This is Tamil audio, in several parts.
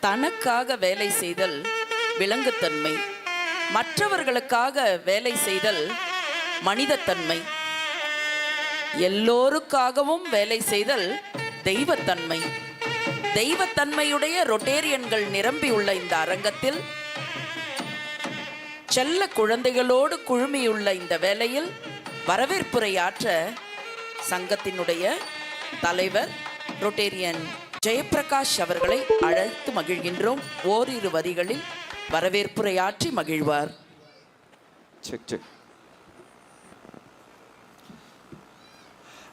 தனக்காக வேலை செய்தல் விலங்குத்தன்மை மற்றவர்களுக்காக வேலை செய்தல் மனிதத்தன்மை. எல்லோருக்காகவும் வேலை செய்தல் தெய்வத்தன்மை. தெய்வத்தன்மையுடைய ரொட்டேரியன்கள் நிரம்பியுள்ள இந்த அரங்கத்தில் செல்ல குழந்தைகளோடு குழுமியுள்ள இந்த வேளையில் வரவேற்புரையாற்ற சங்கத்தினுடைய தலைவர் ரொட்டேரியன் ஜெயப்பிரகாஷ் அவர்களை அழைத்து மகிழ்கின்றோம். ஓரிரு வரிகளில் வரவேற்புரையாற்றி மகிழ்வார். செக் செக்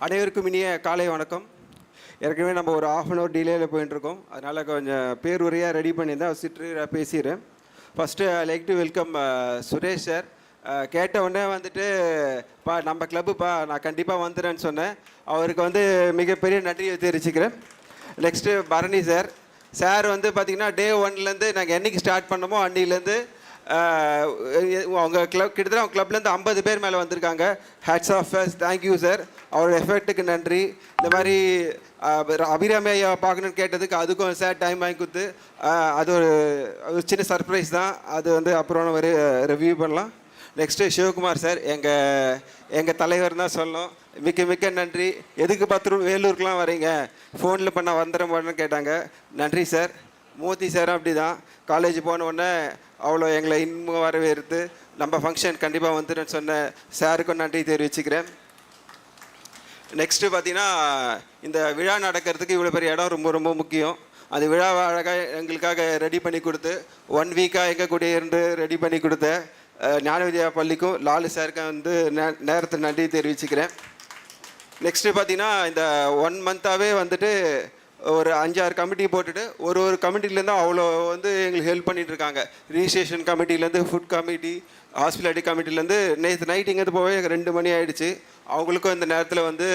அனைவருக்கும் இனிய காலை வணக்கம். ஏற்கனவே நம்ம ஒரு ஆஃப் அன் ஹவர் டிலேயில் போயிட்டுருக்கோம் அதனால் கொஞ்சம் பேருரையாக ரெடி பண்ணியிருந்தேன் சிற்று பேசிடுறேன். First I like to welcome Suresh sir கேட்ட உடனே வந்துட்டு பா நம்ம கிளப்புப்பா நான் கண்டிப்பாக வந்துடுறேன்னு சொன்னேன். அவருக்கு வந்து மிகப்பெரிய நன்றியை தெரிவிச்சுக்கிறேன். நெக்ஸ்ட்டு பரணி சார் சார் வந்து பார்த்திங்கன்னா டே ஒன்லேருந்து நாங்கள் என்னைக்கு ஸ்டார்ட் பண்ணமோ அன்னிலேருந்து அவங்க கிளப் கிட்டத்தட்ட அவங்க கிளப்லேருந்து ஐம்பது பேர் மேலே வந்திருக்காங்க. Hats off first thank you sir அவரோட எஃபெக்ட்டுக்கு நன்றி. இந்த மாதிரி ஆஹ் பார்க்கணுன்னு கேட்டதுக்கு அதுக்கும் சார் டைம் வாங்கி கொடுத்து அது ஒரு ஒரு சின்ன சர்ப்ரைஸ் தான். அது வந்து அப்புறம் ஒரு ரிவ்யூ பண்ணலாம். நெக்ஸ்ட்டு சிவகுமார் சார் எங்கள் எங்கள் தலைவர் தான் சொல்லணும். மிக்க மிக்க நன்றி. எதுக்கு பத்து வேலூருக்குலாம் வரீங்க? ஃபோனில் பண்ண வந்துடுறேன்னு கேட்டாங்க. நன்றி சார். மோதி சாரும் அப்படி தான் காலேஜ் போன உடனே அவ்வளோ எங்களை இன்னும் வரவேற்று நம்ம ஃபங்க்ஷன் கண்டிப்பாக வந்துடுன்னு சொன்ன சாருக்கும் நன்றி தெரிவிச்சுக்கிறேன். நெக்ஸ்ட்டு பார்த்தீங்கன்னா இந்த விழா நடக்கிறதுக்கு இவ்வளோ பெரிய இடம் ரொம்ப ரொம்ப முக்கியம். அந்த விழாவை அழகாக எங்களுக்காக ரெடி பண்ணி கொடுத்து ஒன் வீக்காக எங்கள் கூட இருந்து ரெடி பண்ணி கொடுத்தேன். ஞான வித்யா பள்ளிக்கும் லாலு சாருக்கும் வந்து நே- நேரத்தில் நன்றி தெரிவிச்சுக்கிறேன். நெக்ஸ்ட்டு பார்த்தீங்கன்னா இந்த ஒன் மந்த்தாகவே வந்துட்டு ஒரு அஞ்சாறு கமிட்டி போட்டுட்டு ஒரு ஒரு கமிட்டிலேருந்து அவ்வளோ வந்து எங்களுக்கு ஹெல்ப் பண்ணிகிட்ருக்காங்க இருக்காங்க. ரிஜிஸ்ட்ரேஷன் கமிட்டிலேருந்து ஃபுட் கமிட்டி ஹாஸ்பிட்டாலிட்டி கமிட்டிலேருந்து நேற்று நைட் இங்கேருந்து போகவே எனக்கு ரெண்டு மணி ஆகிடுச்சு அவங்களுக்கும் இந்த நேரத்தில் வந்து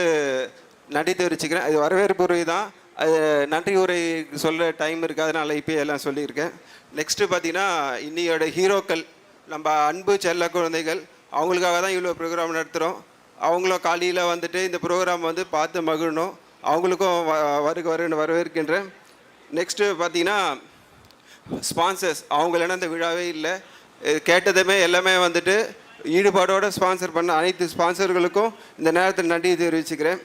நன்றி தெரிவிச்சுக்கிறேன். அது வரவேற்பு உரை தான். அது நன்றி உரை சொல்ல டைம் இருக்காதனால இப்போ எல்லாம் சொல்லியிருக்கேன். நெக்ஸ்ட்டு பார்த்தீங்கன்னா இன்னையோட ஹீரோக்கள் நம்ம அன்பு செல்ல குழந்தைகள் அவங்களுக்காக தான் இவ்வளோ ப்ரோக்ராம் நடத்துகிறோம் அவங்களும் காலையில் வந்துட்டு இந்த ப்ரோக்ராம் வந்து பார்த்து மகிழணும். அவங்களுக்கும் வ- வருக வருன்னு வரவேற்கின்றேன். நெக்ஸ்ட்டு பார்த்தீங்கன்னா ஸ்பான்சர்ஸ் அவங்க இந்த விழாவே இல்லை. கேட்டதுமே எல்லாமே வந்துட்டு ஈடுபாடோடு ஸ்பான்சர் பண்ண அனைத்து ஸ்பான்சர்களுக்கும் இந்த நேரத்தில் நன்றி தெரிவிச்சுக்கிறேன்.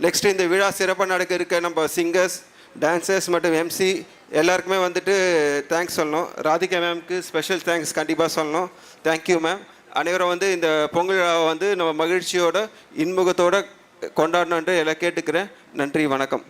நெக்ஸ்ட்டு இந்த விழா சிறப்பாக நடக்க இருக்க நம்ம சிங்கர்ஸ் டான்சர்ஸ் மற்றும் எம்சி எல்லாருக்குமே வந்துட்டு தேங்க்ஸ் சொல்லணும். ராதிகா மேம்க்கு ஸ்பெஷல் தேங்க்ஸ் கண்டிப்பாக சொல்லணும். தேங்க்யூ மேம் அனைவரும் வந்து இந்த பொங்கல் விழாவை வந்து நம்ம மகிழ்ச்சியோட இன்முகத்தோட கொண்டாடணுன்ட்டு எல்லாம் கேட்டுக்கிறேன். நன்றி வணக்கம்.